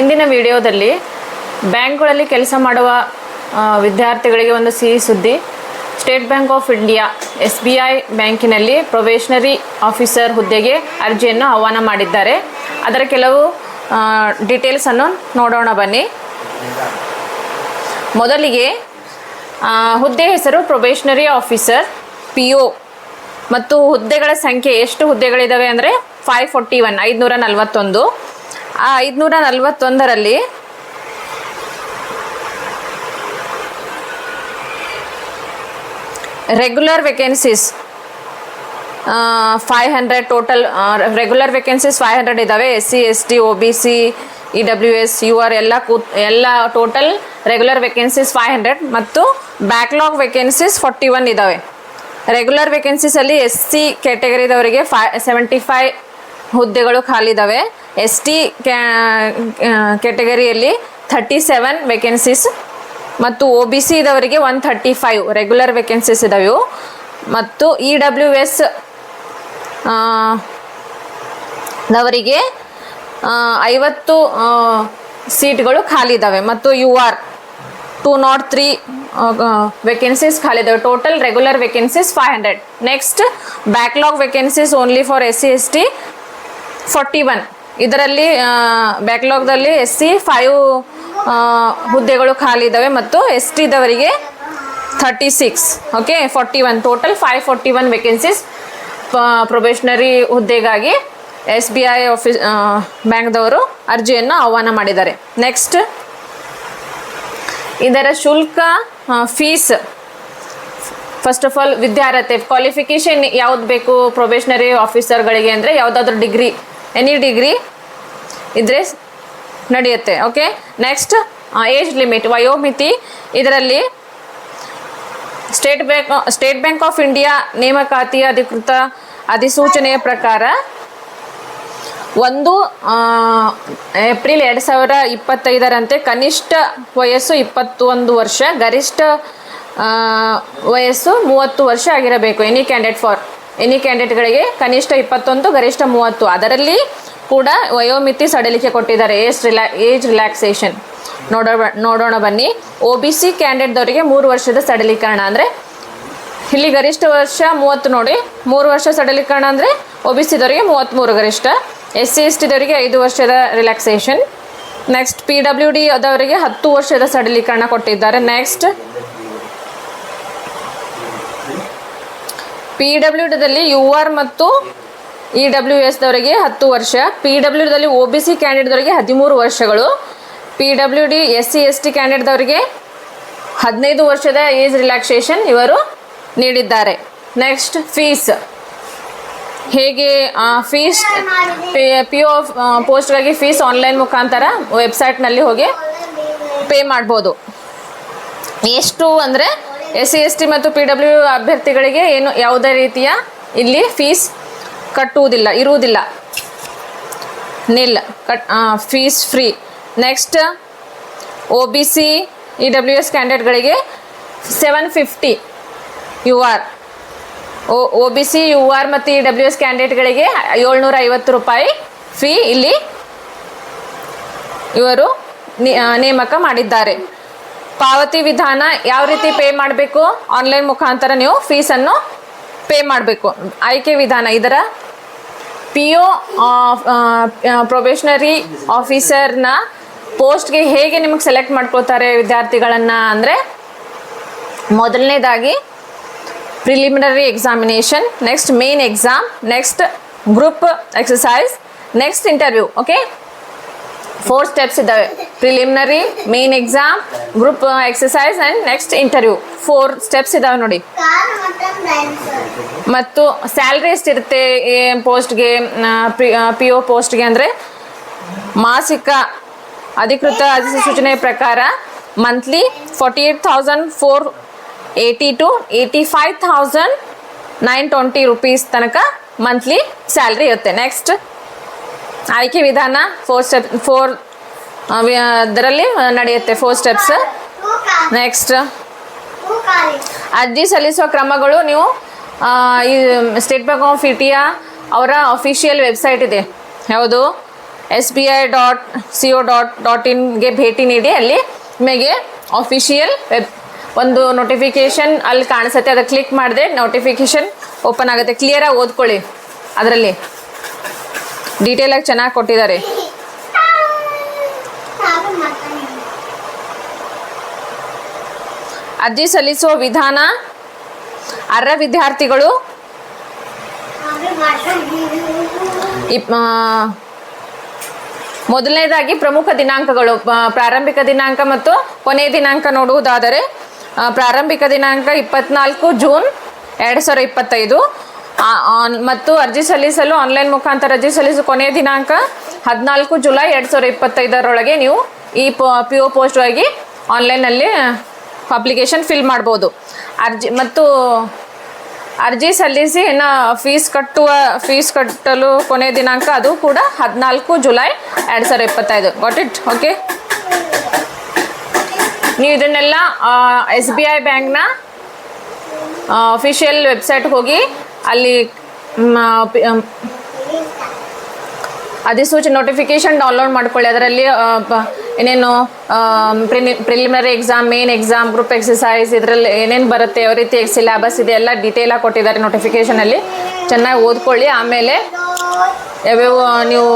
ಇಂದಿನ ವಿಡಿಯೋದಲ್ಲಿ ಬ್ಯಾಂಕ್ಗಳಲ್ಲಿ ಕೆಲಸ ಮಾಡುವ ವಿದ್ಯಾರ್ಥಿಗಳಿಗೆ ಒಂದು ಸಿಹಿ ಸುದ್ದಿ. State Bank of India, S B I ಬ್ಯಾಂಕಿನಲ್ಲಿ ಪ್ರೊಬೇಷನರಿ ಆಫೀಸರ್ ಹುದ್ದೆಗೆ ಅರ್ಜಿಯನ್ನು ಆಹ್ವಾನ ಮಾಡಿದ್ದಾರೆ. ಅದರ ಕೆಲವು ಡೀಟೇಲ್ಸನ್ನು ನೋಡೋಣ ಬನ್ನಿ. ಮೊದಲಿಗೆ ಹುದ್ದೆ ಹೆಸರು ಪ್ರೊಬೇಷನರಿ ಆಫೀಸರ್, ಪಿ ಒ. ಮತ್ತು ಹುದ್ದೆಗಳ ಸಂಖ್ಯೆ ಎಷ್ಟು ಹುದ್ದೆಗಳಿದ್ದಾವೆ ಅಂದರೆ, ಫೈವ್ ಫೋರ್ಟಿ ಒನ್, ಐದುನೂರ ನಲವತ್ತೊಂದು. ಐದುನೂರ ನಲ್ವತ್ತೊಂದರಲ್ಲಿ regular vacancies five hundred total regular vacancies five hundred ಇದ್ದಾವೆ S C S T O B C E W S U R ಎಲ್ಲ ಕೂತ್ ಎಲ್ಲ total regular vacancies five hundred ಮತ್ತು ಬ್ಯಾಕ್ಲಾಗ್ ವೇಕೆನ್ಸೀಸ್ ಫೋರ್ಟಿ ಒನ್ ಇದ್ದಾವೆ regular ವೇಕೆನ್ಸೀಸಲ್ಲಿ S C ಕ್ಯಾಟಗರಿದವರಿಗೆ five seventy five ಹುದ್ದೆಗಳು ಖಾಲಿ ಇದ್ದಾವೆ ಎಸ್ ಟಿ ಕ್ಯಾಟಗರಿಯಲ್ಲಿ ಥರ್ಟಿ ಸೆವೆನ್ ವೇಕೆನ್ಸೀಸ್ ಮತ್ತು O B C ಇದವರಿಗೆ one thirty five regular vacancies ಇದಾವೆ ಮತ್ತು ಇ ಡಬ್ಲ್ಯೂ ಎಸ್ ದವರಿಗೆ ಐವತ್ತು ಸೀಟ್ಗಳು ಖಾಲಿ ಇದ್ದಾವೆ ಮತ್ತು U R two not three vacancies ಖಾಲಿ ಇದ್ದಾವೆ total regular vacancies five hundred next backlog vacancies only for S C S T forty one ಇದರಲ್ಲಿ ಬ್ಯಾಕ್ಲಾಗ್ದಲ್ಲಿ ಎಸ್ ಸಿ ಫೈವ್ ಹುದ್ದೆಗಳು ಖಾಲಿ ಇದ್ದಾವೆ ಮತ್ತು S ಟಿದವರಿಗೆ thirty six okay forty one total five forty one vacancies probationary ಹುದ್ದೆಗಾಗಿ S B I office ಬ್ಯಾಂಕ್ದವರು ಅರ್ಜಿಯನ್ನು ಆಹ್ವಾನ ಮಾಡಿದ್ದಾರೆ. ನೆಕ್ಸ್ಟ್ ಇದರ ಶುಲ್ಕ ಫೀಸ್ ಫಸ್ಟ್ ಆಫ್ ಆಲ್ ವಿದ್ಯಾರ್ಹತೆ ಕ್ವಾಲಿಫಿಕೇಷನ್ ಯಾವ್ದು ಬೇಕು ಪ್ರೊಬೇಷನರಿ ಆಫೀಸರ್ಗಳಿಗೆ ಅಂದರೆ ಯಾವುದಾದ್ರೂ ಡಿಗ್ರಿ ಎನಿ ಡಿಗ್ರಿ ಇದ್ರೆ ನಡೆಯುತ್ತೆ ಓಕೆ ನೆಕ್ಸ್ಟ್ ಏಜ್ ಲಿಮಿಟ್ ವಯೋಮಿತಿ. ಇದರಲ್ಲಿ State Bank State Bank of India ನೇಮಕಾತಿ ಅಧಿಕೃತ ಅಧಿಸೂಚನೆಯ ಪ್ರಕಾರ ಒಂದು ಏಪ್ರಿಲ್ ಎರಡು ಸಾವಿರ ಇಪ್ಪತ್ತೈದರಂತೆ ಕನಿಷ್ಠ ವಯಸ್ಸು ಇಪ್ಪತ್ತೊಂದು ವರ್ಷ, ಗರಿಷ್ಠ ವಯಸ್ಸು ಮೂವತ್ತು ವರ್ಷ ಆಗಿರಬೇಕು. ಎನಿ ಕ್ಯಾಂಡಿಡೇಟ್ ಫಾರ್ ಎನಿ ಕ್ಯಾಂಡಿಡೇಟ್ಗಳಿಗೆ ಕನಿಷ್ಠ ಇಪ್ಪತ್ತೊಂದು, ಗರಿಷ್ಠ ಮೂವತ್ತು. ಅದರಲ್ಲಿ ಕೂಡ ವಯೋಮಿತಿ ಸಡಿಲಿಕೆ ಕೊಟ್ಟಿದ್ದಾರೆ. ಏಜ್ ರಿಲ್ಯಾ ಏಜ್ ರಿಲ್ಯಾಕ್ಸೇಷನ್ ನೋಡೋ, ನೋಡೋಣ ಬನ್ನಿ. ಒ ಬಿ ಸಿ ಕ್ಯಾಂಡಿಡೇಟ್ದವರಿಗೆ ಮೂರು ವರ್ಷದ ಸಡಲೀಕರಣ ಅಂದರೆ, ಇಲ್ಲಿ ಗರಿಷ್ಠ ವರ್ಷ ಮೂವತ್ತು ನೋಡಿ. ಮೂರು ವರ್ಷ ಸಡಲೀಕರಣ ಅಂದರೆ ಒ ಬಿ ಸಿದವರಿಗೆ ಮೂವತ್ತ್ಮೂರು ಗರಿಷ್ಠ. ಎಸ್ ಸಿ ಎಸ್ ಟಿದವರಿಗೆ ಐದು ವರ್ಷದ relaxation next P W D ಅದವರಿಗೆ ಹತ್ತು ವರ್ಷದ ಸಡಲೀಕರಣ ಕೊಟ್ಟಿದ್ದಾರೆ. ನೆಕ್ಸ್ಟ್ ಪಿ ಡಬ್ಲ್ಯೂ ಡಿದಲ್ಲಿ ಯು ಆರ್ ಮತ್ತು ಇ ಡಬ್ಲ್ಯೂ ಎಸ್ದವರಿಗೆ ಹತ್ತು ವರ್ಷ. ಪಿ ಡಬ್ಲ್ಯೂ ಡಿದಲ್ಲಿ ಒ ಬಿ ಸಿ ಕ್ಯಾಂಡಿಡೇಟ್ದವರಿಗೆ ಹದಿಮೂರು ವರ್ಷಗಳು. P W D S C S T ಕ್ಯಾಂಡಿಡೇಟ್ದವರಿಗೆ ಹದಿನೈದು ವರ್ಷದ ಏಜ್ ರಿಲ್ಯಾಕ್ಸೇಷನ್ ಇವರು ನೀಡಿದ್ದಾರೆ. ನೆಕ್ಸ್ಟ್ ಫೀಸ್ ಹೇಗೆ ಫೀಸ್ ಪಿ ಯು ಪೋಸ್ಟ್ಗಾಗಿ ಫೀಸ್ ಆನ್ಲೈನ್ ಮುಖಾಂತರ ವೆಬ್ಸೈಟ್ನಲ್ಲಿ ಹೋಗಿ ಪೇ ಮಾಡ್ಬೋದು. ಎಷ್ಟು ಅಂದರೆ ಎಸ್ ಸಿ ಎಸ್ ಟಿ ಮತ್ತು ಪಿ ಡಬ್ಲ್ಯೂ ಅಭ್ಯರ್ಥಿಗಳಿಗೆ ಏನು ಯಾವುದೇ ರೀತಿಯ ಇಲ್ಲಿ ಫೀಸ್ ಕಟ್ಟುವುದಿಲ್ಲ, ಇರುವುದಿಲ್ಲ. Nil cut fees free next O B C E W S ಕ್ಯಾಂಡಿಡೇಟ್ಗಳಿಗೆ seven fifty U R O O B C U R ಮತ್ತು ಇ ಡಬ್ಲ್ಯೂ ಎಸ್ ಕ್ಯಾಂಡಿಡೇಟ್ಗಳಿಗೆ ಏಳ್ನೂರ ಐವತ್ತು ರೂಪಾಯಿ ಫೀ ಇಲ್ಲಿ ಇವರು ನೇಮಕ ಮಾಡಿದ್ದಾರೆ. ಪಾವತಿ ವಿಧಾನ ಯಾವ ರೀತಿ ಪೇ ಮಾಡಬೇಕು? ಆನ್ಲೈನ್ ಮುಖಾಂತರ ನೀವು ಫೀಸನ್ನು ಪೇ ಮಾಡಬೇಕು. ಆಯ್ಕೆ ವಿಧಾನ ಇದರ? ಪಿ ಒ ಪ್ರೊಬೇಷನರಿ ಆಫೀಸರ್ನ ಪೋಸ್ಟ್ಗೆ ಹೇಗೆ ನಿಮಗೆ ಸೆಲೆಕ್ಟ್ ಮಾಡ್ಕೊಳ್ತಾರೆ ವಿದ್ಯಾರ್ಥಿಗಳನ್ನು ಅಂದರೆ? ಮೊದಲನೇದಾಗಿ preliminary examination next main exam next group exercise next interview okay four steps ಇದ್ದಾವೆ preliminary main exam group exercise and next interview four steps ಇದ್ದಾವೆ ನೋಡಿ. ಮತ್ತು ಸ್ಯಾಲ್ರಿ ಎಷ್ಟಿರುತ್ತೆ ಪೋಸ್ಟ್ಗೆ ಪಿ ಒ ಪೋಸ್ಟ್ಗೆ ಅಂದರೆ ಮಾಸಿಕ ಅಧಿಕೃತ ಅಧಿಸೂಚನೆ ಪ್ರಕಾರ monthly forty eight thousand four eighty to eighty five thousand nine twenty rupees ತನಕ ಮಂತ್ಲಿ ಸ್ಯಾಲ್ರಿ ಇರುತ್ತೆ. ನೆಕ್ಸ್ಟ್ ಆಯ್ಕೆ ವಿಧಾನ ಫೋರ್ ಸ್ಟೆಪ್ ಫೋರ್ ಅದರಲ್ಲಿ ನಡೆಯುತ್ತೆ ಫೋರ್ ಸ್ಟೆಪ್ಸ್ ನೆಕ್ಸ್ಟ್ ಅರ್ಜಿ ಸಲ್ಲಿಸುವ ಕ್ರಮಗಳು ನೀವು ಈ ಸ್ಟೇಟ್ ಬ್ಯಾಂಕ್ ಆಫ್ ಇಂಡಿಯಾ ಅವರ ಅಫಿಷಿಯಲ್ ವೆಬ್ಸೈಟ್ ಇದೆ. ಯಾವುದು? S B I dot C O dot dot ಇನ್ಗೆ ಭೇಟಿ ನೀಡಿ, ಅಲ್ಲಿ ನಿಮಗೆ ಅಫಿಷಿಯಲ್ ವೆಬ್ ಒಂದು ನೋಟಿಫಿಕೇಶನ್ ಅಲ್ಲಿ ಕಾಣಿಸುತ್ತೆ. ಅದಕ್ಕೆ ಕ್ಲಿಕ್ ಮಾಡಿದ್ರೆ ನೋಟಿಫಿಕೇಶನ್ ಓಪನ್ ಆಗುತ್ತೆ. ಕ್ಲಿಯರಾಗಿ ಓದ್ಕೊಳ್ಳಿ. ಅದರಲ್ಲಿ. ಡೀಟೇಲಾಗಿ ಚೆನ್ನಾಗಿ ಕೊಟ್ಟಿದ್ದಾರೆ. ಅರ್ಜಿ ಸಲ್ಲಿಸುವ ವಿಧಾನ? ಅರ್ಹ ವಿದ್ಯಾರ್ಥಿಗಳು? ಮೊದಲನೇದಾಗಿ ಪ್ರಮುಖ ದಿನಾಂಕಗಳು ಪ್ರಾರಂಭಿಕ ದಿನಾಂಕ ಮತ್ತು ಕೊನೆಯ ದಿನಾಂಕ ನೋಡುವುದಾದರೆ ಪ್ರಾರಂಭಿಕ ದಿನಾಂಕ ಇಪ್ಪತ್ನಾಲ್ಕು ಜೂನ್ ಎರಡು ಸಾವಿರ ಇಪ್ಪತ್ತೈದು. ಆನ್- ಮತ್ತು ಅರ್ಜಿ ಸಲ್ಲಿಸಲು ಆನ್ಲೈನ್ ಮುಖಾಂತರ ಅರ್ಜಿ ಸಲ್ಲಿಸಲು ಕೊನೆಯ ದಿನಾಂಕ ಹದಿನಾಲ್ಕು ಜುಲೈ ಎರಡು ಸಾವಿರದ ಇಪ್ಪತ್ತೈದರೊಳಗೆ ನೀವು ಈ ಪಿ ಒ ಪೋಸ್ಟ್ಗಾಗಿ ಆನ್ಲೈನಲ್ಲಿ ಅಪ್ಲಿಕೇಶನ್ ಫಿಲ್ ಮಾಡ್ಬೋದು. ಅರ್ಜಿ, ಮತ್ತು ಅರ್ಜಿ ಸಲ್ಲಿಸಿ ಇನ್ನು ಫೀಸ್ ಕಟ್ಟುವ ಫೀಸ್ ಕಟ್ಟಲು ಕೊನೆಯ ದಿನಾಂಕ ಅದು ಕೂಡ ಹದಿನಾಲ್ಕು ಜುಲೈ ಎರಡು ಸಾವಿರ ಇಪ್ಪತ್ತೈದು. ಗಾಟ್ ಇಟ್ ಓಕೆ ನೀವು ಇದನ್ನೆಲ್ಲ ಎಸ್ ಬಿ ಐ ಬ್ಯಾಂಕ್ನ ಅಫಿಷಿಯಲ್ ವೆಬ್ಸೈಟ್ ಹೋಗಿ ಅಲ್ಲಿ ಅಧಿಸೂಚನೆ ನೋಟಿಫಿಕೇಶನ್ ಡೌನ್ಲೋಡ್ ಮಾಡ್ಕೊಳ್ಳಿ. ಅದರಲ್ಲಿ ಏನೇನು preliminary exam main exam group exercise ಇದರಲ್ಲಿ ಏನೇನು ಬರುತ್ತೆ, ಯಾವ ರೀತಿ ಸಿಲೆಬಸ್ ಇದೆ, ಎಲ್ಲ ಆಗಿ ಕೊಟ್ಟಿದ್ದಾರೆ ನೋಟಿಫಿಕೇಷನಲ್ಲಿ ಚೆನ್ನಾಗಿ ಓದ್ಕೊಳ್ಳಿ. ಆಮೇಲೆ, ಯಾವ್ಯಾವ ನೀವು,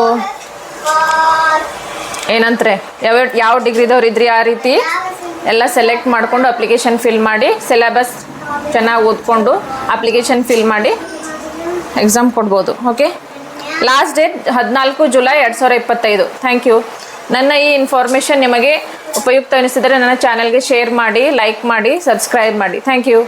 ಏನಂತಾರೆ, ಯಾವ್ಯಾವ, ಯಾವ ಡಿಗ್ರಿದವ್ರು ಇದ್ರಿ, ಆ ರೀತಿ ಎಲ್ಲ ಸೆಲೆಕ್ಟ್ ಮಾಡಿಕೊಂಡು ಅಪ್ಲಿಕೇಶನ್ ಫಿಲ್ ಮಾಡಿ ಸಿಲೆಬಸ್ ಚೆನ್ನಾಗಿ ಓದ್ಕೊಂಡು ಅಪ್ಲಿಕೇಶನ್ ಫಿಲ್ ಮಾಡಿ ಎಕ್ಸಾಮ್ ಕೊಡ್ಬೋದು ಓಕೆ ಲಾಸ್ಟ್ ಡೇಟ್ ಹದಿನಾಲ್ಕು ಜುಲೈ ಎರಡು ಸಾವಿರ ಇಪ್ಪತ್ತೈದು. ಥ್ಯಾಂಕ್ ಯು ನನ್ನ ಈ ಇನ್ಫಾರ್ಮೇಷನ್ ನಿಮಗೆ ಉಪಯುಕ್ತ ಅನಿಸಿದರೆ ನನ್ನ ಚಾನಲ್ಗೆ ಶೇರ್ ಮಾಡಿ ಲೈಕ್ ಮಾಡಿ ಸಬ್ಸ್ಕ್ರೈಬ್ ಮಾಡಿ. Thank you